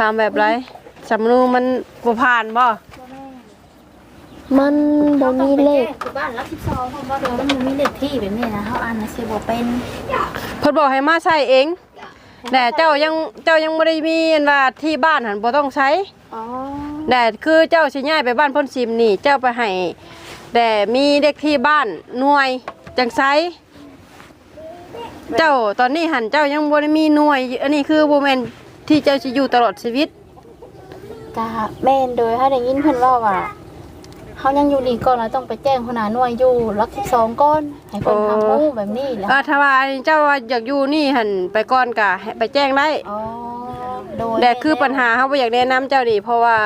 ถามแบบไรสำนูมันบ่ผ่านบ่มันบ่มีเลขคือบ้านรักสิบสองเพราะว่าเดี๋ยวมันมีเลขที่แบบนี้นะเขาอ่านนะเสียบ่เป็นเพิ่นบอกให้มาใช้เองแต่เจ้ายังเจ้ายังบ่ได้มีอันว่าที่บ้านหันบ่ต้องใช้อ๋อแต่คือเจ้าสิย้ายไปบ้านพ่นซิมนี่ เจ้าไปให้แต่มีเด็กที่บ้านหน่วยจังไสเจ้าตอนนี้หันเจ้ายังบ่ได้มีหน่วย อันนี้คือบ่แม่น ที่เจ้าสิอยู่ตลอดชีวิต กะแม่นโดยถ้าได้ยินเพิ่นว่าว่าเขายังอยู่นี่ก่อนแล้วต้องไปแจ้งหัวหน้าหน่วยอยู่รักสิบสองก้อนให้เพิ่นทำรู้แบบนี้แหละเออถ้าว่าเจ้าว่าอยากอยู่นี่หันไปก่อนกะให้ไปแจ้งได้ อ๋อโดยแต่คือปัญหาเฮาบ่อยากแนะนำเจ้าดิเพราะว่า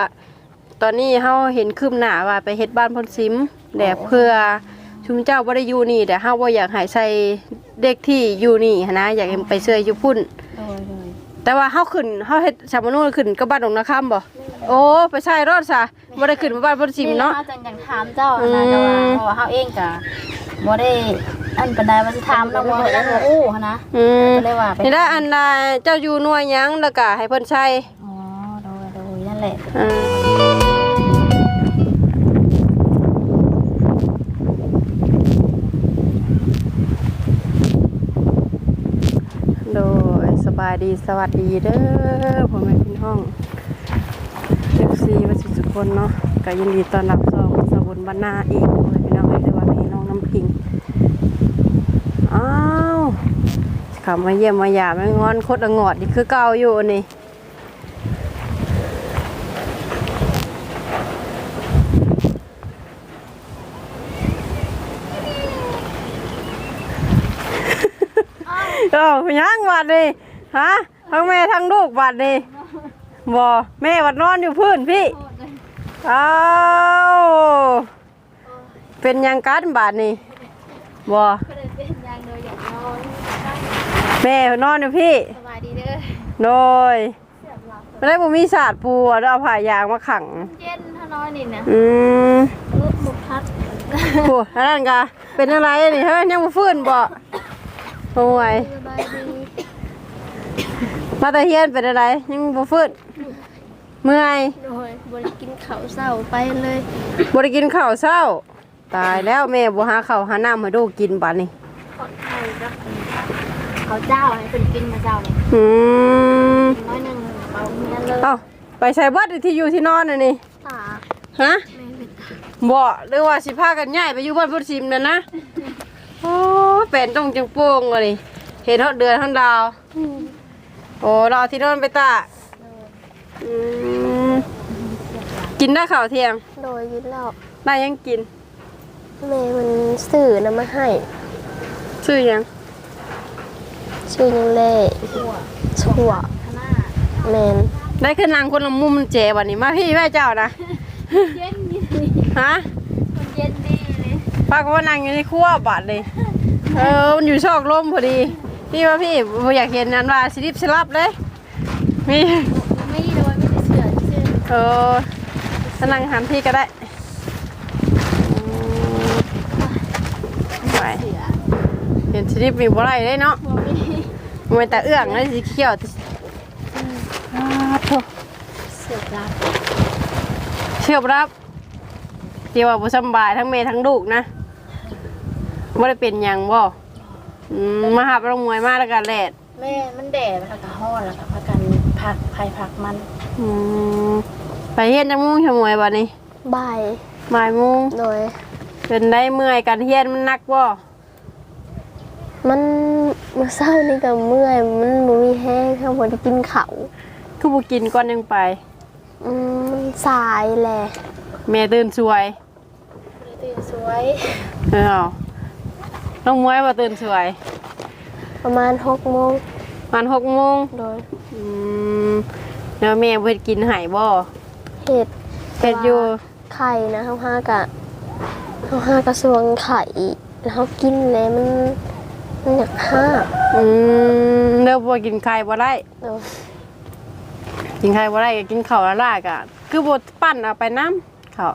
ตอนนี้เฮาเห็นคืบหน้าว่าไปเฮ็ดบ้านพ่นซิมแต่เพื่อชุมเจ้าบ่ได้อยู่นี่แต่เฮาบ่อยากให้ใส่เด็กที่อยู่นี่หั้นนะอยากให้ไปเชื่ออยู่พุ่น โดยโดย แต่ว่าเฮาขึ้นเฮาเฮ็ดสามนุนขึ้นกับบ้านดงนาคำบ่โอ้ไปใช่รอดซะบ่ได้ขึ้นมาบ้านพ่นซิมเนาะเขาจังอยากถามเจ้านะแต่ว่าเพราะว่าเขาเองกะบ่ได้อันปานใดว่าสิถามเราบ่ได้บ่อู้หั้นนะอืมก็เลยว่าไปนี่ได้อันน่ะเจ้าอยู่หน่วยหยังแล้วก็ให้เพิ่นใช้อ๋อโดยโดยนั่นแหละายดีสวัสดีเด้อพ่อแม่พี่น้องเอฟซีวัชิสุคนเนาะก็ยินดีต้อนรับสองสบุนบรรณาอีกพ่อแม่พี่น้องในวันนี้น้องน้ำพิงอ้าวขับมาเยี่ยมมาหยาไม่งอนโคตรองอดนี่คือเก่าอยู่นี่เออพยังบาดนี่ ฮะทั้งแม่ทั้งลูกบาดนี่บ่แม่วัดนอนอยู่พื้นพี่อ้าวเป็นหยังกันบาดนี่บ่ก็เลยเป็นอย่างโดยอยากนอนแม่นอนอยู่พี่สบายดีเด้อโดยไม่ได้บ่มีศาสตร์ปูอะแล้วเอาผ้ายางมาขังเย็นถ้านอนนี่นะอืมรูปมุกพัดโอ้อันนั้นกะเป็นอะไรนี่เฮ้ยยังบ่ฟื้นบ่โอ้ยสบายดี มาแตะเฮียนเป็นอะไรยังบ่ฟื้นเมื่อยโดยบริกินข้าวเศร้าไปเลยบ่ได้กินข้าวเช้า ตายแล้วแม่บ่หาข้าวหาน้ำให้ลูกกินบัดนี้ขอดไข่ครับเขาเจ้าให้เป็นกินมาเจ้าเนี่ยอืมน้อยหนึ่งเอาเมียเลยเอ้าไปใส่เบิดที่อยู่ที่นอนน่ะนี่ตาฮะแม่เป็นตาบ่หรือว่าสิพากันย้ายไปอยู่บ้านพุทธซิมนั่นนะโอ้เป็นตรงจังโป่งเลยเห็นฮอดเดือนฮอดดาว โอ้เราเอาที่นอนไปตากอืมกินได้ข้าวเที่ยง โดยยึดเหล้าได้ยังกิน แม่มันสื่อนำมาให้ชื่อหยัง ชื่อยังเล่ชั่วข้างหน้าแมนได้ขึ้นนางคนละมุมมันเจ๋วันนี้มาพี่แม่เจ้านะ เย็นดีฮะมันเย็นดีเลยป้าก็ว่านางอยู่ในครัวบาดเลย เออ มันอยู่ชอกลมพอดี พี่ว่าพี่บ่อยากเห็นนันว่าสิริบสลับเลย มีไม่โดยไม่ได้เชื่อชื่อเออถ้านั่งหันพี่ก็ได้อืมไปเห็นสิริบมีบ่ไรได้เนาะ บ่มีมันแต่เอื้องเลยสีเขียวแต่อ้าวโถ่เสือกรับเชื่อบ่รับเดี๋ยวว่าบ่สำบายทั้งแม่ทั้งลูกนะบ่ได้เป็นหยังบ่ อืมมาหับโรงมวยมาแล้วก็แลดแม่มันแดดแล้วก็ฮ้อนแล้วก็พักกันพักภัยพักมันอืมไปเฮ็ดจังมุ้งชะมวยบัดนี้บ่ายบ่ายโมุ้งโดย เป็นได้เมื่อยกันเฮียนมันหนักบ่มันมื้อเช้านี่ก็เมื่อย มันบ่มีแห้งข้างบ่ได้กินข้าวคือบ่กินก่อนยังไปอืมมันสายแหละแม่ตื่นสวย ตื่นสวย เออเอา น้องมวยบ่ตื่นสวย ประมาณ6โมงมัน6โมงโดยอืมแล้วแม่บ่เฮ็ดกินให้บ่เห็ดเฮ็ดอยู่ไข่นะเฮาหากะเฮาหากระทรวงไข่แล้วเฮากินแล้วมันมันอยากห้าอืมเด้อบ่กินไข่บ่ได้ โดยกินไข่บ่ได้ก็กินข้าวละลากอะคือบ่ปั้นเอาไปน้ำข้าว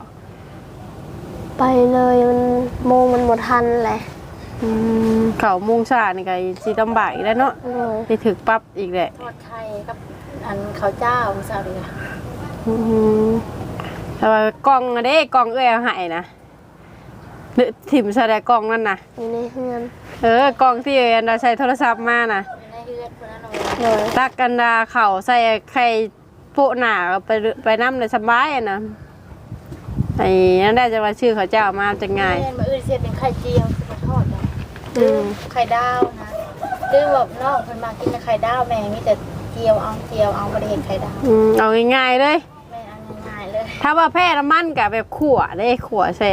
ไปเลยมันโมงมันบ่ทันแหละ อืมข้าวโมุงซ่านี่ก็สิลำบากอีกแล้วเนาะโดยไปถึกปั๊บอีกแหละทอดไข่กับอันเขาวเจ้าของสาวดีค่ะอืมแต่ว่ากล่องอะเด้กล่องเอ้ยเอาให้นะนึกถิ่มใส่ได้กล่องนั่นน่ะ อยู่ในเฮือนเออกล่องที่เราใช้โทรศัพท์มาน่ะ อยู่ในเฮือนคนนั้นเอาไว้เลยตักกันดาเข่าใส่ไข่โปะหนาไปไปน้ำเลยสบายอะนะไอ้นั่นได้จะมาชื่อเขาเจ้ามาจะง่ายแม่นมาอื่นเสียเป็นไข่เจียว อืมไข่ดาวนะดื้อแบบนอกคนมากินแต่ไข่ดาวแม่มีแต่เจียวเอาเจียวเอาไม่ได้เห็นไข่ดาวอืมเอาง่ายๆเลย แม่เอาง่ายๆเลยถ้าว่าแพ้น้ำมันกับแบบขั่วได้ขั่วใส่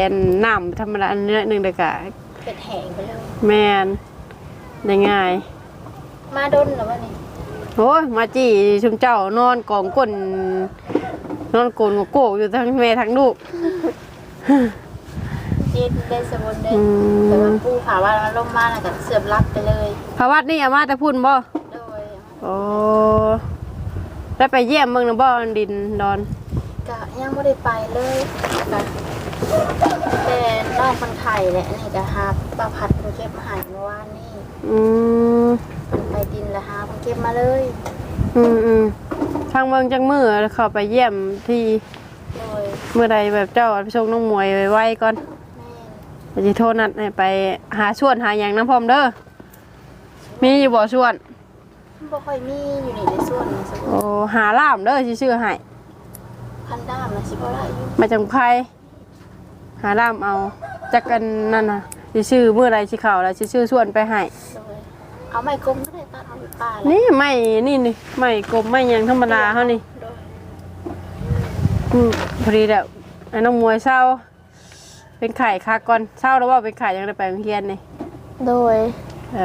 น้ำธรรมดาอันนิดนึงเด็กะเป็นแห้งไปเลยแมนได้ง่ายมาดนเหรอวะนี่โอ้ยมาจีชุมเจ้านอนกองก้นนอนโกนโกกอยู่ทั้งแม่ทั้งลูก จีนได้สมุนได้อืมแต่ว่าปูผาว่ามันลงมาแล้วก็เสื่อมรับไปเลยพระวัดนี่อามาแต่พุ่นบ่โดยโอ้ได้ไปเยี่ยมเมืองนะบ่อันดินดอนกะยังไม่ได้ไปเลยกะแต่นอกคนไข่แหละอันนี่ก็หาปลาผัดมาเก็บมาใหายเมื่อวานนี่อืมมันไปดินแล้วหามาเก็บมาเลย อืมอืมทางเมืองจังมือเข้าไปเยี่ยมที่โดยเมื่อใดแบบเจ้าไปชงน้องมวยไว้ก่อน แม่ไปสิโทษนัดให้ไปหาชวนหาอย่างน้ำพร้อมเด้อมีอยู่บ่ชวนมันบ่ค่อยมีอยู่นี่ในส่วนนี้สมมุโอ้ติหาล่ามเด้อสิชื่อให้พันด้ามนะสิบ่ได้อยู่มาจังไพหาล่ามเอาจักกันนั่นน่ะสิชื่อเมื่อใดสิเข้าแล้วสิชื่อชวนไปให้โดยเอาไม้กลมก็ได้ตัดเอาอยู่ป่าแล้วนี่ไม่นี่นี่ไม่กลมไม่หยังธรรมดาเฮานี่ โดยอืมพอดีแล้วไอ้น้องมวยเศร้า เป็นไข่คักก่อนเศร้าแล้วว่าเป็นไข่ยังได้ไปโรงเรียนนี่โดยอื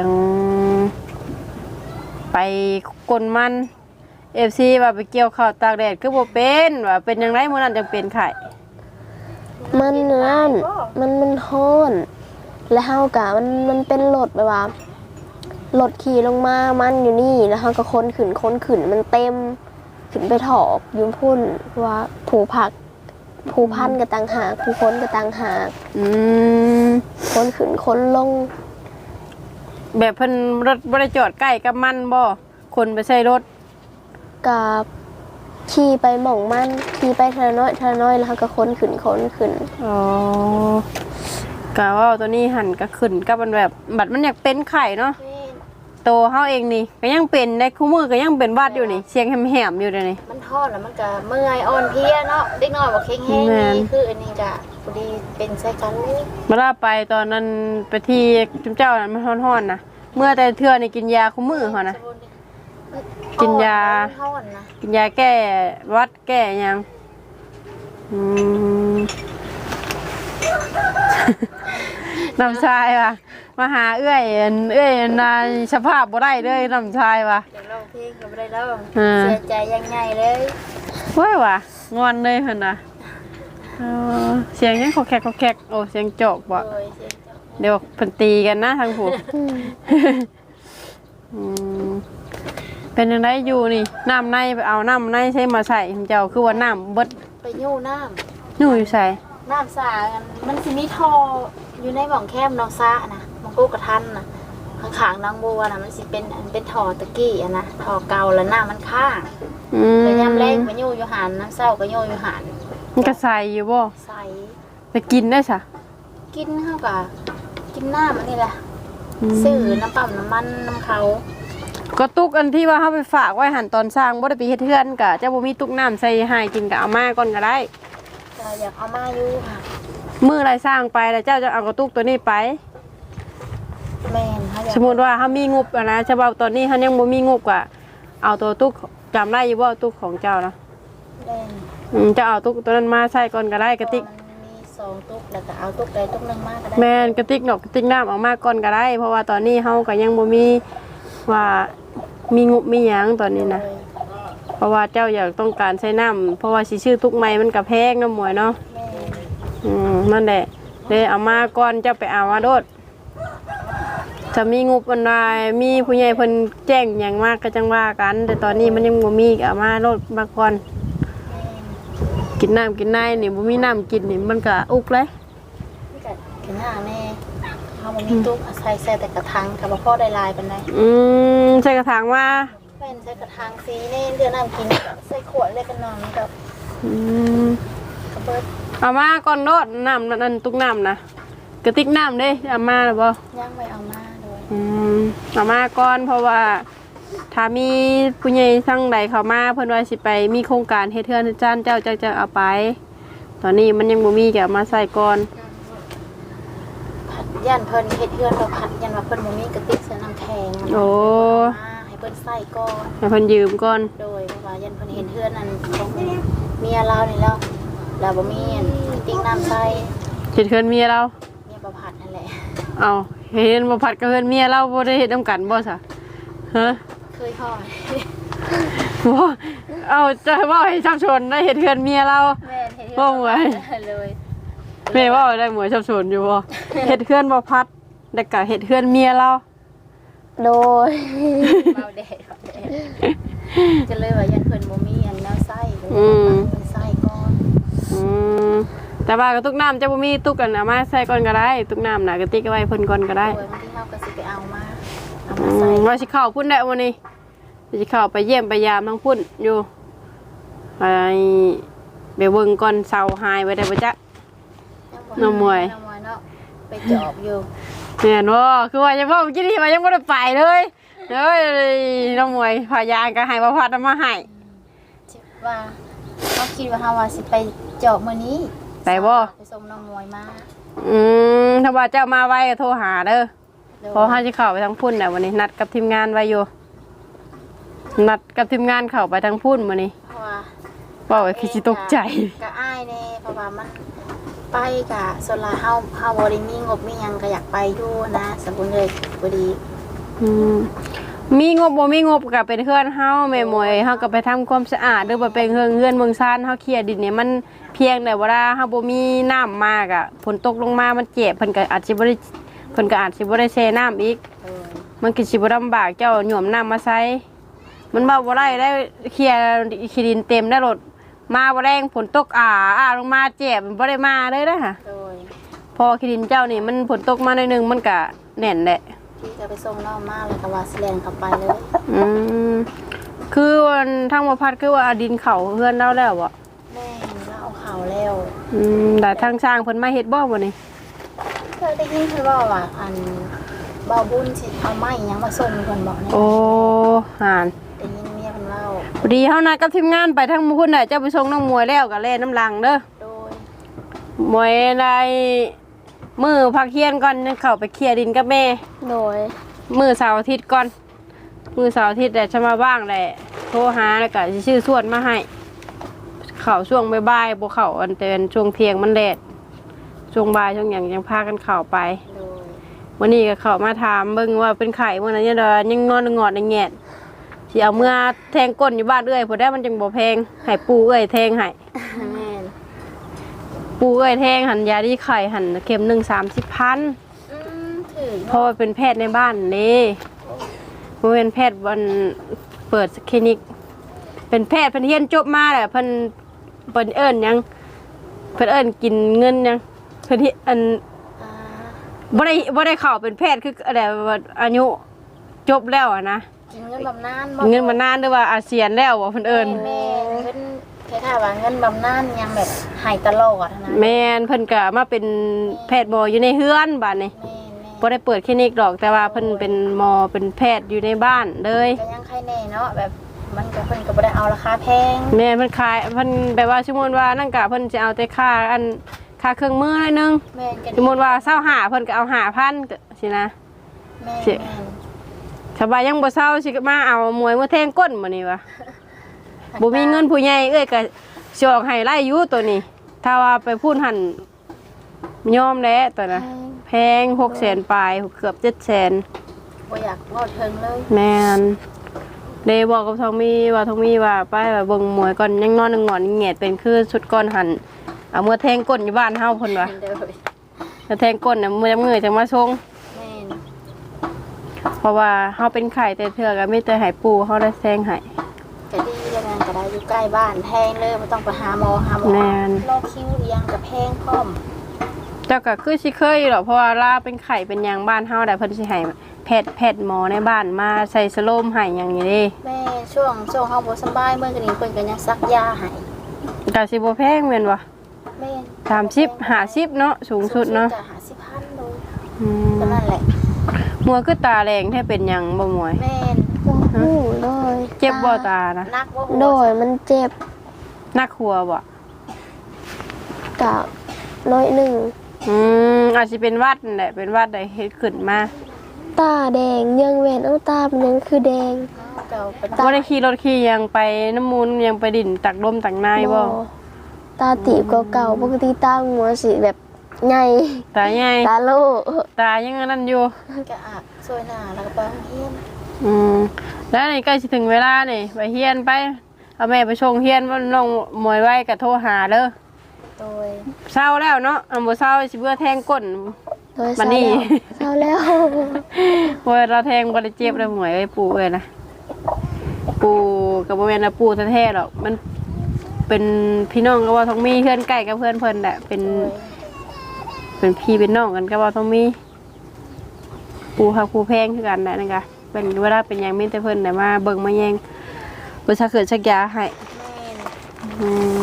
มไปกลมันเอฟซีว่าไปเกี่ยวข้าวตากแดดก็บ่เป็นว่าเป็นยังไงมื้อนั้นจังเป็นไข่มันนั่นมันมันโหนแล้วเฮากะมันมันเป็นรถแบบว่ารถขี่ลงมา มันอยู่นี่ แล้วเฮาก็ค้นขึ้นค้นขึ้นมันเต็ม ขึ้นไปถอกอยุมพุ่นว่าผูผัก ผูพันกับตังหาก ผู้ค้นกับตังหากอืมค้นขึ้นค้นลงแบบเพิ่นรถบ่ได้จอดใกล้กับมันบ่คนไปใช้รถกับขี่ไปหม่องมันขี่ไปเทละน้อยเทละน้อยแล้วเขาก็ค้นขึ้นค้นขึ้นอ๋อกะว่าตัวนี้หันก็ขึ้นกับมันแบบ บัดมันอยากเป็นไข่เนาะ แม่น โตเฮาเองนี่ก็ยังเป็นได้คู่มือก็ยังเป็นหวัดอยู่นี่เสียงแหมๆอยู่เดี๋ยวนี้ มันทอดแล้วมันก็เมื่อยอ่อนเพลียเนาะเด็กน้อยบ่แข็งแรงแม่น นี่คืออันนี้ก็พอดีเป็นใส่กันเลยเวลาไปตอนนั้นไปที่จุมเจ้านั้นมันฮ้อนๆนะเมื่อแต่เทื่อนี่กินยาคู่มือเขานะ กินยา ทอดนะกินยาแก้หวัดแก้หยังอืม น้ำชายว่ะมาหาเอื้อยเอื้อยนายสภาพบ่ได้เลยน้ำชายว่ะ เดี๋ยวเราเพลงก็ไม่ได้แล้วอ่า เสียใจยังไงเลยว้ายว่ะงอนเลยเพิ่นน่ะเออเสียงยังขอแขกขอแขกโอ้เสียงจอกบ่ โดยเสียใจเดี๋ยวเพิ่นตีกันนะทางผู้อืมอืมเป็นยังไงอยู่นี่น้ำในไปเอาน้ำในใช้มาใส่เจ้าคือว่าน้ำเบิดไปยู่น้อยู่อยู่ใส่ำน้ำสากันมันสิมีท่อ อยู่ในหม่องแคมน้องซานะหมองกูกระทันนะข้างๆนางบัวนะมันสิเป็นอันเป็นท่อตะกี้อะนะท่อเก่าแล้วน้ำมันข้างอืมแล้วยามแรงไปยู่อยู่หันน้ำเศร้าก็ยู่อยู่หันมันก็ใส่อยู่บ่ใส่ไปกินได้ซะกินเข้ากับกินน้ำอันนี้แหละมซื้อน้ำปั่มน้ำมันน้ำเขาก็ตุกอันที่ว่าเฮาไปฝากไว้หันตอนสร้างบ่ได้ไปเฮ็ดเทือนกะเจ้าบ่มีตุกน้ำใส่ให้กินก็เอามาก่อนก็ได้แต่อยากเอามาอยู่ค่ะ มื้อไรสร้างไปแล้วเจ้าจะเอากระตุกตัวนี้ไป แม่นเขาอยากสมมุติว่าเฮามีงบอะนะฉบับตอนนี้เฮายังบ่มีงบก็เอาตัวตุกจำได้อยู่บ่ตุกของเจ้านะแม่นอืมจะเอาตุกตัวนั้นมาใส่ก่อนก็ได้กระติก มันมีสองตุ๊กแล้วก็เอาตุ๊กใดตุ๊กหนึ่งมาก็ได้แม่นกระติกดอกกระติกน้ำออกมาก่อนก็ได้ เพราะว่าตอนนี้เฮาก็ยังบ่มีว่ามีงบมีหยังตอนนี้นะเลยเพราะว่าเจ้าอยากต้องการใช้น้ำเพราะว่าสิชื่อตุกใหม่มันก็แพงเนาะหมวยเนาะแม่ นอืมนั่นแหละเลยเอามาก่อนเจ้าไปเอามาโดดจะมีงบอันใดมีผู้ใหญ่เพิ่นแจ้งหยังมากก็จังว่ากัน แต่ตอนนี้มันยังบ่มีก็เอามาโดดมาก่อนแม่นกินน้ำกินในนี่บ่มีน้ำกินนี่มันก็อุกเลยนี่ก็กินหน้าแม่เขาบ่มีตุ๊กอาศัยใส่แต่กระถางกับพ่อได้ลายเป็นไรอืมใส่กระถางว่าแม่นนใส่กระถางสีเน่เดือนน้ำกินกับใส่ขวดเลยกันนอนกับอืมกระเบิด เอามาก่อนโดดน้ำนั่นตุกน้ำนะกระติกน้ำเด้เอามาหรือบ่ย่างไม่เอามาเลยอืมเอามาก่อนเพราะว่าถ้ามีผู้ใหญ่ทั้งใดเข้ามาเพิ่นว่าสิไปมีโครงการเฮ็ดเทือนเฮ็ดจานเจ้าจะจะเอาไป ตอนนี้มันยังบ่มีก็เอามาใส่ก่อนผัดย่านเพิ่นเฮ็ดเฮือนเราผัดยันว่าเพิ่นบ่มีกระติกใส่น้ำแข็งโอ้มาให้เพิ่นใส่ก่อนให้เพิ่นยืมก่อนโดยเพราะว่ายันเพิ่นเห็นเฮือนนั้นของเมียเรานี่แล้ว เราบ่มีอันกระติกน้ำใส่เฮ็ดเทือนเมียเรา เมียประผัดนั่นแหละ เอาเห็นบ่ผัดกับเฮือนเมียเราบ่ได้เฮ็ดนํกันบ่ซะฮะเคยห่อบ่เอาจะเว้าให้ชับชนได้เฮ็ดเทือนเมียเรา แม่เฮ็ดบ่เหมือน เลยแม่เว่าได้หมวยชับชนอยู่บ่เฮ็ดเทือนบ่พัดแล้วก็เฮ็ดเทือนเมียเรา โดยเบาแดดเบาแดดจะเลยว่ายันเพิ่นบ่มีอันแนวใส่ก็เลยอืมเพิ่นใส่ก่อนอื มแต่ว่ากระตุกน้ำจะบ่มีตุกกันเอามาใส่ก่อนก็ได้ ตุกน้ำน่ะกระติกเอาไว้เพิ่นก่อนก็ได้โดยบางทีเฮาก็สิไปเอามาเอาอืมาใส่มว่าสิเข้าพุ่นได้วันนี้สิเข้าไปเยี่ยมไปยามทั้งพุ่นอยู่ไปไปเบิ่งก่อนเสาหายไว้ได้บ่จ๊ะ น้องมวย น้องมวยเนาะไปจอบอยู่แม่นบ่คือว่าจะบ่เมื่อกี้นี่ว่ายังบ่ได้ไปเลยเอ้ยน้องมวยพายางก็ให้บ่พัดเอามาให้ คิดว่าเขาคิดว่าเฮาว่าสิไป จอบมื้อนี้ไปบ่ไปส่งน้องมวยมาอืมถ้าว่าเจ้ามาไว้ก็โทรหาเด้อโดยเพอห้าจะเข้าไปทางพุ่นแหละวันนี้ นัดกับทีมงานไว้อยู่ นัดกับทีมงานเข้าไปทางพุ่นวันนี้เพราะว่าบอกว่าคือสิตกใจก็อ้ายแน่เพราะว่ามันไปกะส่วนหลายเฮาเฮาบ่ได้มีงบมีหยังก็อยากไปอยู่นะสมบูรณ์เลยบ่ดีอืมมีงบบ่มีงบก็เป็นเพื่อนเฮาแม่หมวยเฮาก็ไปทำความสะอาดหรือว่าเป็นเฮือนเฮือนเมืองซานเฮาเคลียร์ดินเนี่ยมัน เพียงแต่เวลาเฮาบ่มีน้ำมากอะฝนตกลงมามันเจ็บเพิ่นก็อาจสิบ่ได้เพิ่นก็อาจสิบ่ได้แช่น้ำอีกเออมันก็สิบ่ลำบากเจ้าหย่วมน้ำมาใส่มันเบาบ่ได้ได้เคลียร์ขี้ดินเต็มได้รถมาบ่แรงฝนตกอ่าอ่าลงมาเจ็บมันบ่ได้มาเลยนะฮะโดยพอขี้ดินเจ้านี่มันฝนตกมาหน่อยหนึงมันก็แน่นแหละ ที่จะไปส่งน้องมาแล้วก็ว่าสิแลนกลับไปเลย อืมคือวันทางบ่พัดคือว่าเอาดินเข้าเฮือนเราแล้วบ่แม่เราเอาข่าว แล้วอืมแต่ทางสร้างเพิ่นมาเฮ็ดบ่บ่นี่เคยได้ยินเพิ่นว่าว่าอันเบาบุญสิเอาไม้หยังมาส่งเพิ่นบอกเนี่ยโอ้ห่านได้ยินเมียเพิ่นเล่าพอดีเฮานัดกับทีมงานไปทางหมู่พุ่นน่ะเจ้าไปส่งน้องมวยแล้วก็แล่น้ำลังเด้อโดยมวยได้มือพักเที่ยงก่อนยังเข้าไปเคลียร์ดินกับแม่ โดยมือเสาร์อาทิตย์ก่อน มือเสาร์อาทิตย์แต่จะมาบ้างแหละ โทรหาแล้วก็สิชื่อส่วนมาให้ เข่าช่วงบ่ายๆบ่เข่าอันเตือนช่วงเที่ยงมันแดดช่วงบ่ายช่วงหยังยังพากันเข่าไปโดยวันนี้ก็เข้ามาถามเบิ่งว่าเป็นไข่เมื่อนั้นยังเดอยังนอนงอดในแงดสิเอาเมื่อแทงก้นอยู่บ้านเอ้อยพอได้มันจังบ่แพงให้ปูเอ้อยแทงให้แม่นปูเอ้อยแทงหันยาดีไข่หันเข็มหนึ่งสามสิบพันอืมถือเพราะว่าเป็นแพทย์ในบ้านนี่บ่เป็นแพทย์วันเปิดคลินิก เป็นแพทย์เพิ่นเรียนจบมาแหละเพิ่น เพิ่นเอิ้นหยังเพิ่นเอิ้นกินเงินหยังเพิ่นเฮ็ดอันอ่าบ่ได้บ่ได้เข้าเป็นแพทย์คืออะไรว่าอายุจบแล้วอะนะกินเงินบำนาญบ่เงินมานานหรือว่าอาเซียนแล้วบ่เพิ่นเอิ้น แม่เงินคล้ายๆว่าเงินบำนาญยังแบบใหายตลอดนะแม่นเพิ่นก็มาเป็นแพทย์หมออยู่ในเฮือนบ้านนี่แม่แม่บ่ได้เปิดคลินิกดอกแต่ว่าเพิ่นเป็นหมอเป็นแพทย์อยู่ในบ้านเลย ก็ยังใครแน่เนาะแบบ มันก็เพิ่นก็บ่ได้เอาราคาแพงแม่เพิ่นขายเพิ่นแบบว่าสมมุติว่านั่นกะเพิ่นจะเอาแต่ค่าอันค่าเครื่องมือหน่อยนึงแม่นก็สมมุติว่าเศร้าหาเพิ่นก็เอาหาพันก็สินะ แม่นเสีแม่ยนสบายยังบ่เศร้าสิมาเอามวยมาแทงก้นมื้อนี้วะบ่มีเงินผู้ใหญ่เอ้ยก็สิออกให้ไล่อยู่ตัวนี้ ถ้าว่าไปพูดหั่นยอมแล้วตัวน่ะแพง600,000ปลายเกือบ700,000 บ่อยากเว้าถึงเลย แม่น เดบอกกับทองมีว่าทองมีว่าไปว่าเบิ่งมวยก่อนยังนอนงอนเงียดเป็นคือชุดก้อนหันเอามือแทงก้นอยู่บ้านเฮาเพิ่นว่าเด้อถ้าแทงก้นน่ะมือมือจังมาส่งแม่นเพราะว่าเฮาเป็นไข่แต่เทื่อก็มีแต่ให้ปู่เฮาได้แซงให้ก็ดียังไงก็ได้อยู่ใกล้บ้านแพงเลยบ่ต้องไปหาหมอหาหมอแม่นรอคิวเรียงก็แพงพร้อม เจ้าก็คือสิเคยอยู่หรอกเพราะว่าลาเป็นไข่เป็นหยังบ้านเฮาได้เพิ่นสิให้แพทย์แพทย์หมอในบ้านมาใส่สโลมให้อย่างนี้เด้แม่ช่วงช่วงเฮาบ่สำบายเมื่อกันนี้เพิ่นก็ยังซักยาให้ก็สิบ่แพงแม่นบ่แม่30 50เนาะสูงสุดเนาะจะหาสิพันโดยอืมก็นั่นแหละมัวคือตาแรงแท้เป็นหยังบ่หมวยแม่นบ่ฮู้โดยเจ็บบ่ตานะนักบ่หัวโดยมันเจ็บนักหัวบ่กะน้อยหนึ่ง อืมอาจสิเป็นหวัดนั่นแหละเป็นหวัดได้เฮ็ดขึ้นมาตาแดงยังเวนเอาตามันยังคือแดง เจ้าเป็นบ่ได้ขี่รถขี่หยังไปน้ำมูลยังไปดินตักลมตักนายบ่ตาตีบเก่าๆปกติตาหัวสิแบบใหญ่ตาใหญ่ตาโลตายังอันนั้นอยู่กะอาบซอยหน้าแล้วก็ไปโรงเรียนอืมแล้วนี่ใกล้สิถึงเวลานี่ไปเฮียนไปเอาแม่ไปชงเฮียนว่าน้องหมวยไว้ก็โทรหาเด้อ โดยเศร้าแล้วเนาะอันบ่เศร้าสิเบื่อแทงก้น โดยบัดนี้เศร้าแล้วโอ้ยเราแทงบ่ได้เจ็บเลยหมวยไอ้ปู่เอ้ยนะปู่ก็บ่แม่นว่าปู่แท้ๆหรอกมันเป็นพี่น้องก็ว่าท้องมีเพื่อนใกล้กับเพื่อนเพิ่นแหละเป็นโดยเป็นพี่เป็นน้องกันก็ว่าต้องมี ปูหักปูแพงคือกันแหละนะคะเป็นเวลาเป็นหยังมีแต่เพิ่นแต่มาเบิ่งมาแยงบ่ชักเกิดชักยาให้แม่น อืม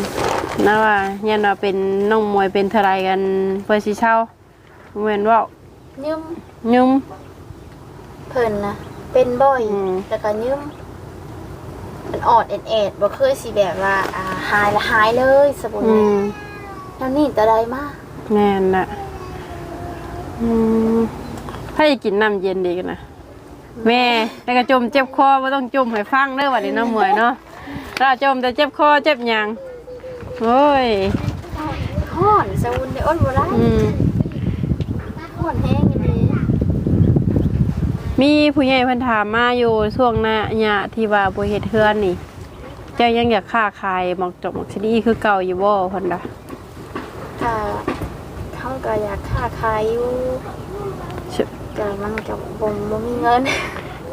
นั่นว่ายันว่าเป็นน้องมวยเป็นเท่าไรกันเพิ่นสิเช่าเหมือนว่ายืมยุ่ม เพิ่นนะเป็นบ่อยอืม แล้วก็ยืมมันออดเอ็นเอ็ดบ่เคยสิแบบว่าอ่าหายละหายเลยสมุนอืมแล้วนี่แต่ใดมาแม่นน่ะอืมถ้าอยากกินน้ำเย็นดีกันนะแม่แล้วก็จมเจ็บคอบ่ต้องจมให้ฟังเด้อว่านี้น้องมวยเนาะ ถ้าจมแต่เจ็บคอเจ็บหยังโอ้ยฮ้อนสมุนได้อ้นบ่ได้อืมฮ้อนแห้งอีหลีมีผู้ใหญ่เพิ่นถามมาอยู่ช่วงหน้าเนี่ยที่ว่าบ่เฮ็ดเฮือนนี่ เจ้ายังอยากค้าขายหมอกจอกหมอกชนีคือเก่าอยู่บ่เพิ่นล่ะก็เขาก็อยากค้าขายอยู่ชิแต่มันก็บ่บ่มีเงิน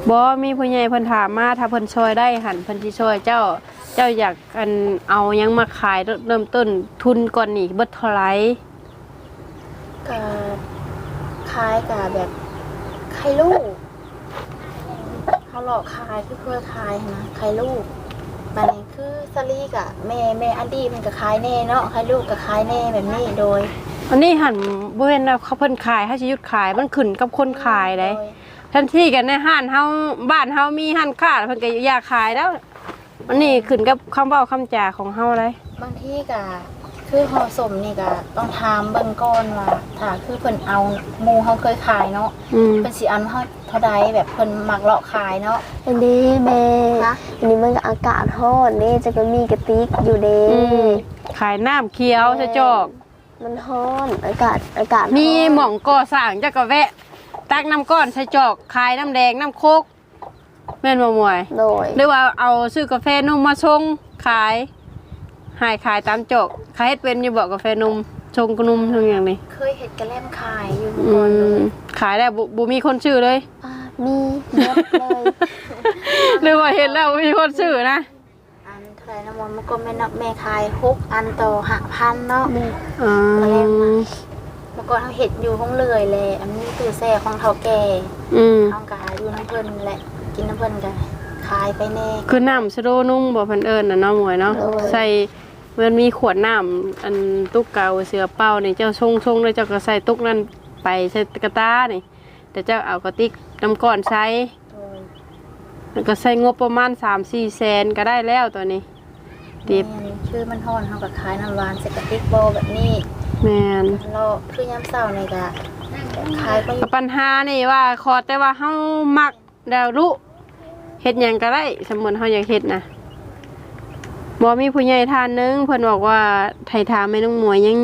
บ่มีผู้ใหญ่เพิ่นถามมาถ้าเพิ่นช่วยได้หั่นเพิ่นสิช่วยเจ้า เจ้าอยากอันเอาหยังมาขายเริ่มต้นทุนก่อนนี่เบิดเท่าไหร่ก็ขายกับแบบไข่ลูกเขาหลอกขายคือเคยขายนะไข่ลูกมันนี่คือสลีกะแม่แม่อันดีมันก็ขายแน่เนาะไข่ลูกก็ขายแน่แบบนี้โดยอันนี้หั่นบ่แม่นว่าเขาเพิ่นขายให้สิหยุดขายมันขึ้นกับคนขายได้โดย ทันทีกันในห้านเฮาบ้านเฮามีห้านค้าเพิ่นก็อยากขายแล้วอันนี้ขึ้นกับคำเว้าคำจาของเฮาเลยบางทีก็คือห่อสมนี่ก็ต้องถามเบิ่งก่อนว่าถ้าคือเพิ่นเอาหมูเขาเคยขายเนาะอืมเพิ่นสิอันเฮาเท่าใดแบบเพิ่นมักเลาะขายเนาะ อันนี้แม่ฮะ อันนี้มันก็อากาศร้อนนี่จะก็มีกระติกอยู่เด้อืมขายน้ำเขียวจะจอก มันร้อนอากาศอากาศมีร้อนหม่องก่อสร้างจะก็แวะ ตักน้ำก้อนใส่จอกขายน้ำแดงน้ำโคกแม่นบ่มวย โดย หรือว่าเอาซื้อกาแฟนุ่มมาชงขายใหายขายตามจอกขายเฮ็ดเป็นอยู่บ่กาแฟนุ่มชงกบนุ่มทุกอย่างนี่เคยเฮ็ดกระแลมขายอยู่อืก่อนเลมยขายแล้วบ่บ่มีคนซื้อเลย อ่ามีเยอะเลยหรือว่าเห็นแล้วบ่มีคนซื้อนะอันเท่าไหร่นะมนมันก็แม่นับแม่ขายหกอันต่อห้าพันเนาะอืมเมื่อ ก่อนเขาเห็ดอยู่ห้องเลยแหละอันนี้คือแซ่ของเฒ่าแก่อืมเขาก็อยู่น้ำเพิ่นแหละกินน้ำเพิ่นกันขายไปแน่ คือน้ำสะโดนุ่งบ่เพิ่นเอิ้นน่ะเนาะหมวยเนาะใส่มันมีขวดน้ำอันตุกเกาเสือเป้านี่เจ้าชงชงเลยเจ้าก็ใส่ตุกนั้นไปใส่กระตานี่ แต่เจ้าเอากระติกน้ำก้อนใช้โดยแล้วก็ใส่งบประมาณ3-4แสนก็ได้แล้วตัวนี้ติบแม่นชื่อมันฮ้อนเขาก็ขายน้ำหวานใส่กระติกโบแบบนี้ แม่นเราคือยามเช้านี่ก็ขายไปปัญหานี่ว่าขอแต่ว่าเฮามักแล้วรู้เฮ็ดหยังก็ได้สมมุติเฮาอยากเฮ็ดนะบ่มีผู้ใหญ่ท่านหนึงเพิ่นบอกว่าไทยถามแม่น้องหมวยยัง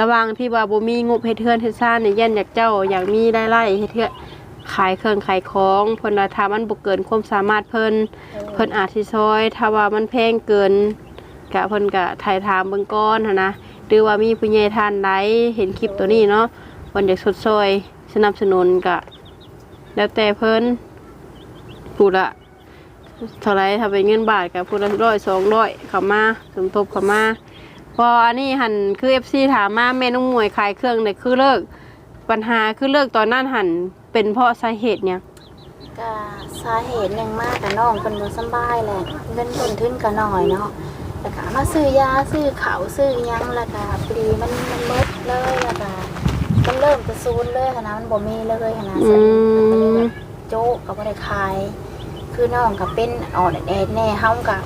ระหว่างที่ว่าบ่มีงบเฮ็ดเทือนเฮ็ดซ่านนี่ยันอยากเจ้าอยากมีรายได้เฮ็ดเทือนขายเครื่องขายของเพิ่นว่าถ้ามันบ่เกินความสามารถเพิ่นเพิ่นอาจสิซอย ถ้าว่ามันแพงเกินกะเพิ่นกะไทยถามเบิ่งก่อนหันนะห รือว่ามีผู้ใหญ่ท่านใดเห็นคลิปตัวนี้เนาะวันอยากสดซอยสนับสนุนกะ แล้วแต่เพิ่นพูดละเท่าไรถ้าเป็นเงินบาทกับพูดละร้อยสองร้อยเข้ามาสมทบเข้ามาพออันนี้หันคือเอฟซีถามมาแม่น้องมวยขายเครื่องเนี่ยคือเลิกปัญหาคือเลิกตอนนั้นหันเป็นเพราะสาเหตุเนี่ยก็สาเหตุหนึ่งมากกับน้องเป็นบ่สบายแหละเงินต้นทุนก็น้อยเนาะ แล้วก็มาซื้อยาซื้อเขาวซื้อหยังแล้วก็พอดีมันมันหมดเลยแล้วก็มันเริ่มจะซูนเลยหั้นะมันบ่มีเลยหั้นะอืมันก็เลยมแบบโจ๊กก็บ่ได้ขาย คือน้องก็เป็นอ่อนแอดแน่เฮาก็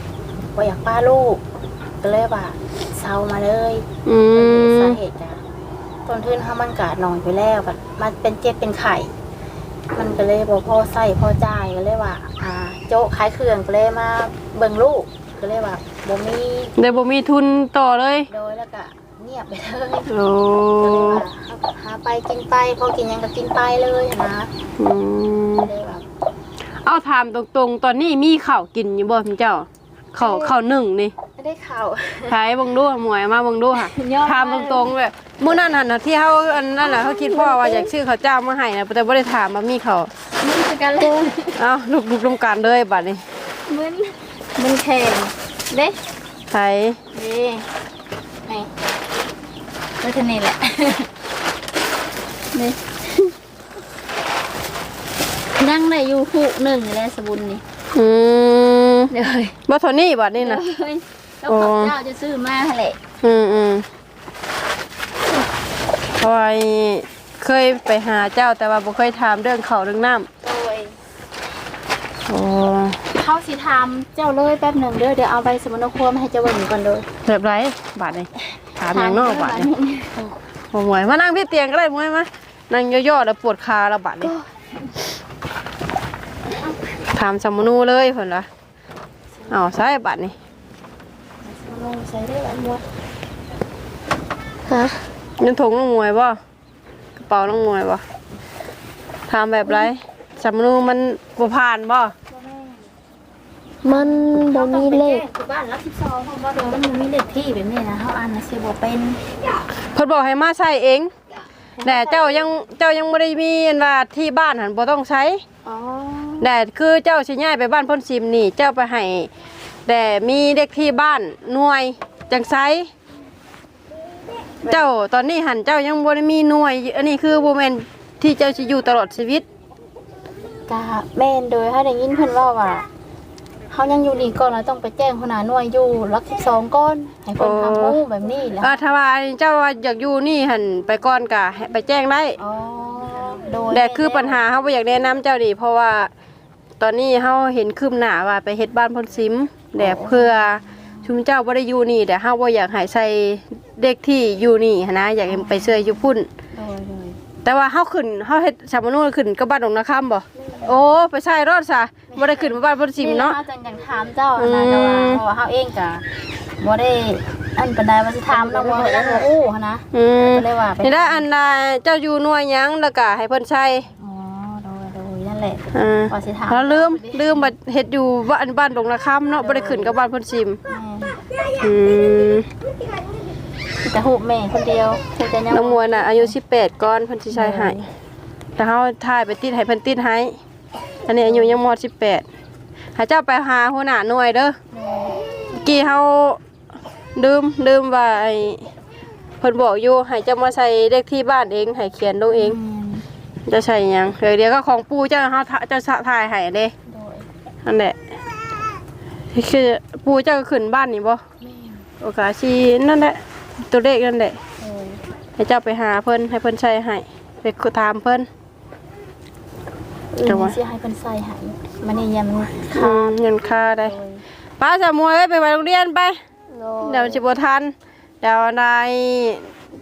บ่อยากป้าลูกก็เลยว่าเศร้ามาเลย อืม สาเหตุจ้ะต้นทุนเฮามันก็น้อยไปแล้วแบัดมันเป็นเจ็บเป็นไข้มันก็เลยบอกพ่อใส่พ่อจ่ายก็เลยว่า อ่า โจ๊กขายเครื่องก็เลยมาเบิ่งลูกก็เลยว่า บ่มีได้บ่มีทุนต่อเลย โดยแล้วก็เงียบไปเลยโอ้ก็เลยว่าหาไปกินไปพอกินหยังก็กินไปเลยนะอืมก็เลยว่าเอาถามตรงๆ ตอนนี้มีข้าวกินอยู่บ่พี่เจ้าข้าวข้าวนึ่งนี่ไม่ได้ข่าว ขายเบิ่งดูหมวยมาเบิ่งดูค่ะยอดถามตรงๆแบบมื้อนั้นหั่นน่ะที่เฮาอันนั้นน่ะเขาคิดพ่อว่าอยากซื้อข้าวเจ้ามาให้นะแต่บ่ได้ถามว่ามีข้าวมึนกันเลยเอ้าลูกๆลงกันเลยบัดนี้มึนมึนแข็ง เด้ไผเด้ไหนก็ทนี่แหละนี่นั่งได้อยู่คู่หนึ่งนี่แหละสบุนนี่อืมเดี๋ยวเฮ้ยบ่เท่านี้บัดนี้นะเฮ้ยแล้วโอ้ข้าวเจ้าจะซื้อมาหั่นแหละอืมอืมเพราะว่าเคยไปหาเจ้าแต่ว่าบ่เคยถามเรื่องข้าวเรื่องน้ำโดยโอ้ เข้าสิทำเจ้าเลยแป๊บหนึ่งเด้อเดี๋ยวเอาใบสมุนไพรมาให้เจ้าเบิ่งก่อนเลยแบบไรบาดนี้ถามอย่างนอกบาดนี้โอ้หมวยมานั่งที่เตียงก็ได้หมวยมานั่งย่อๆแล้วปวดขาแล้วบาดนี้ถามสมนูเลยเพิ่นละเอาใส่บาดนี้ลงใส่ได้แบบมัวฮะยันถงน้องมวยบ่กระเป๋าน้องมวยบ่ถามแบบไรสมนูมันบ่ผ่านบ่ มันบ่มีเลขคือบ้านรับสิบสองเพราะว่าเดี๋ยวมันมีเลขที่แบบนี้นะเขาอ่านนะเสียบ่เป็นเพิ่นบอกให้มาใส่เองแต่เจ้ายังเจ้ายังบ่ได้มีอันว่าที่บ้านหันบ่ต้องใช้อ๋อแต่คือเจ้าสิย้ายไปบ้านพ่นซิมนี่ เจ้าไปให้แต่มีเด็กที่บ้านหน่วยจังไซเจ้าตอนนี้หันเจ้ายังบ่ได้มีหน่วย อันนี้คือบ่แม่นที่เจ้าสิอยู่ตลอดชีวิตกะแม่นโดยถ้าได้ยินเพิ่นว่าว่า เขายังอยู่นี่ก่อนแล้วต้องไปแจ้งหัวหน้าหน่วยอยู่รักสิบสองก้อนให้เพิ่นทำรู้แบบนี้แหล้วอ่าถ้าว่าเจ้าว่าอยากอยู่นี่หันไปก่อนก็ให้ไปแจ้งได้อ๋อโดยแต่คือปัญหาเฮาบ่อยากแนะนำเจ้านี่เพราะว่าตอนนี้เฮาเห็นคืบหน้าว่าไปเฮ็ดบ้านพ่นซิมแต่เพื่อชุมเจ้าบ่ได้อยู่นี่แต่เฮาบ่อยากให้ใส่เด็กที่อยู่นี่หั้นนะอยากให้ไปช่วยอยู่พุ่นโดยโดย แต่ว่าเฮาขึ้นเฮาเฮ็ดสามมนูขึ้นกับบ้านดงนาคำบ่โอ้ไปใช่รอดซะบ่ได้ขึ้นมาบ้านพ่นซิมเนาะนี่แหลจังจังถามเจ้านะแต่ว่าอืมเพราะว่าเฮาเองกะบ่ได้อันปานใดว่าสิถามน้องว่ายังบ่อู้หั้นนะอืมก็เลยว่าไปนี่ได้อันใดเจ้าอยู่หน่วยหยังแล้วก็ให้เพิ่นใช้อ๋อโดยโดยนั่นแหละอ่าว่าสิถามแล้วลืมลืมบัดเฮ็ดอยู่บ้านบ้านดงนาคำเนาะบ่ได้ขึ้นกับบ้านพ่นซิมแม่อืม แต่หูแม่คนเดียวคือจะยังน้องมวยน่ะอายุ18ก่อนเพิ่นสิใช้ให้แต่เฮาถ่ายไปติดให้เพิ่นติดให้อันนี้อายุยังมอด18ให้เจ้าไปหาหัวหน้าหน่วยเด้อเมื่อกี้เฮาลืมลืมว่าไอ้เพิ่นบอกอยู่ให้เจ้ามาใส่เลขที่บ้านเองให้เขียนลงเอง จะใส่หยังเดี๋ยวเดี๋ยวก็ของปู่เจ้าเฮาถ่าเจ้าสะถ่ายให้เด้โดยนั่นแหละคือปู่เจ้าก็ขึ้นบ้านนี่บ่โอกาสสินั่นแหละ ตัวเลขนั่นแหละโดยให้เจ้าไปหาเพิ่นให้เพิ่นใช้ให้ไปถามเพิ่น อื่จังนหวะสิให้เพิ่นใส่ให้มันนี่ยังอืมเงินค่าได้ป้าสามวยเอ้ยไปไปโรงเรียนไป โลเดี๋ยวสิบทัน เดี๋ยวนาย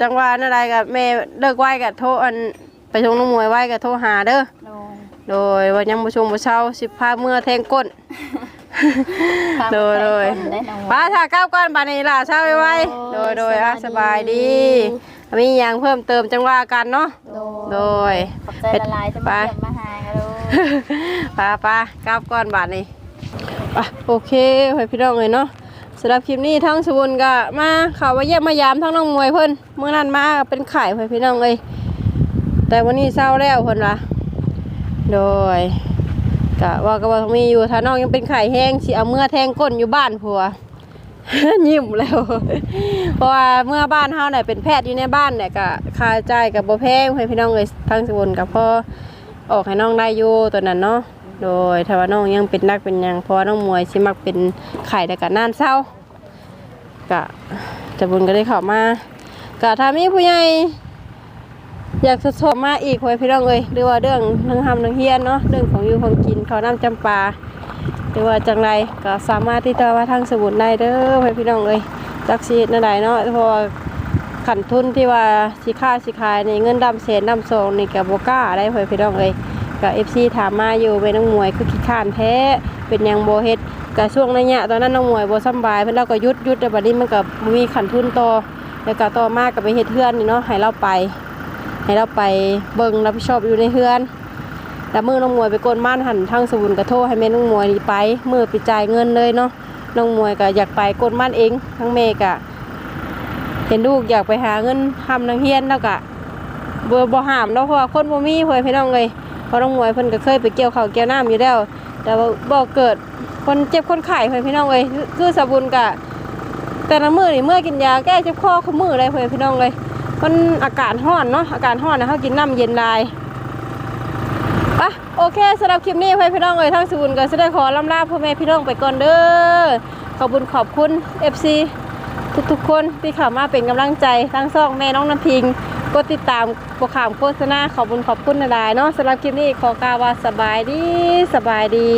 จังหวะนั่นใดกับแม่เลิกไหวกับโทรอันไปชงน้องมวยไหวกับโทรหาเด้อโดยโดยวันยังบ่ชงบ่เช้าสิพาเมื่อแทงก้น โดยโดยได้น้องป้าถ้าก้าวก่อนบาดนี้ล่ะเช้าไว้ๆโดยโดยอะสบายดีมีหยังเพิ่มเติมจังว่ากันเนาะโดโดยยขอบใจละลายจะมาเยี่ยมมาหากันเลยป้าป้าก้าวก่อนบาดนี้อะโอเคไว้พี่น้องเลยเนาะสำหรับคลิปนี้ทั้งสบุนก็มาเขาว่าเยี่ยมมายามทั้งน้องมวยเพิ่นเมื่อนั้นมาเป็นไข่ไว้พี่น้องเลยแต่วันนี้เศร้าแล้วเพิ่นละโดย กะว่าก็ว่าต้องมีอยู่ถ้าน้องยังเป็นไข่แห้งสิเอาเมื่อแทงก้นอยู่บ้านผัวยิ้มแล้ว เพราะว่าเมื่อบ้านเฮาเนี่ยเป็นแพทย์อยู่ในบ้านเนี่ยก็ค่าใช้ายกับบ่แพงให้พี่น้องเลยทั้งสบุนกับพ่อออกให้น้องได้อยู่ตัวนั้นเนาะโดยถ้าว่าน้องยังเป็นนักเป็นยังเพราะว่าน้องมวยสิมักเป็นไข่แต่กะน่านเศร้ากะจะบุญก็ได้เข้ามากะถ้ามีผู้ใหญ่ อยากสดๆมาอีกไว้พี่น้องเอ้ยหรือว่าเรื่องเรื่องทำเรื่องเฮียนเนาะเรื่องของอยู่ของกินเขาวน้ำจำปาหรือว่าจังไรก็สามารถที่จะมาทางสมุนได้เด้อไว้พี่น้องเอ้ยจักชีนั่นใดเนาะเพราะว่าขันทุนที่ว่าสิค่าสิขายในเงินดำเศษดำซองนี่กับโบก้าได้ไว้พี่น้องเอ้ยกับเอฟซีถามมาอยู่เป็นน้องมวยคือขี้ข้านแท้เป็นยังโบเฮ็ดกับช่วงนั้นเนี่ยตอนนั้นน้องมวยโบสบายเพิ่นเราก็ยุดยุดแต่บัดนี้มันก็บ่มีขันทุนโต่อแล้วก็ต่อมาก็ไปเฮ็ดเฮือนนี่เนาะให้เราไป ให้เราไปเบิงรับผิดชอบอยู่ในเฮือนแต่มือน้องมวยไปกดม่านหันทางสวุนกระโทรให้แม่น้องมวยนี่ไปมือไปจ่ายเงินเลยเนาะน้องมวยก็อยากไปกดม่านเองทั้งแม่ก็เห็นลูกอยากไปหาเงินทำนังเฮียนแล้วก็เบอร์บ่ห้ามเนาะเพราะว่าคนบ่มีเพิ่นพี่น้องเลยเพราะน้องมวยเพิ่นก็เคยไปเกี่ยวข้าวเกี่ยวน้ำอยู่แล้ว แต่ว่าบ่เกิดคนเจ็บคนไข้เพิ่นพี่น้องเอ้ยคือสบุญกะแต่ละมือนี่เมื่อกินยาแก้เจ็บคอคุมื้อเลยเพิ่นพี่น้องเลย มันอากาศร้อนเนาะอากาศร้อนนะเฮากินน้ำเย็นได้ปะโอเคสำหรับคลิปนี้เพื่อนพี่น้องเอ้ยทั้งสบุญก็สิได้ขอลำลาพ่อแม่พี่น้องไปก่อนเด้อขอบคุญขอบคุณ FC ทุกๆคนที่เข้ามาเป็นกำลังใจทั้งซ่องแม่น้องน้ำพิงกดติดตามโปรขามโฆษณาขอบคุณขอบคุณนาดายเนาะสำหรับคลิปนี้ขอกล่าวว่าสบายดีสบายดี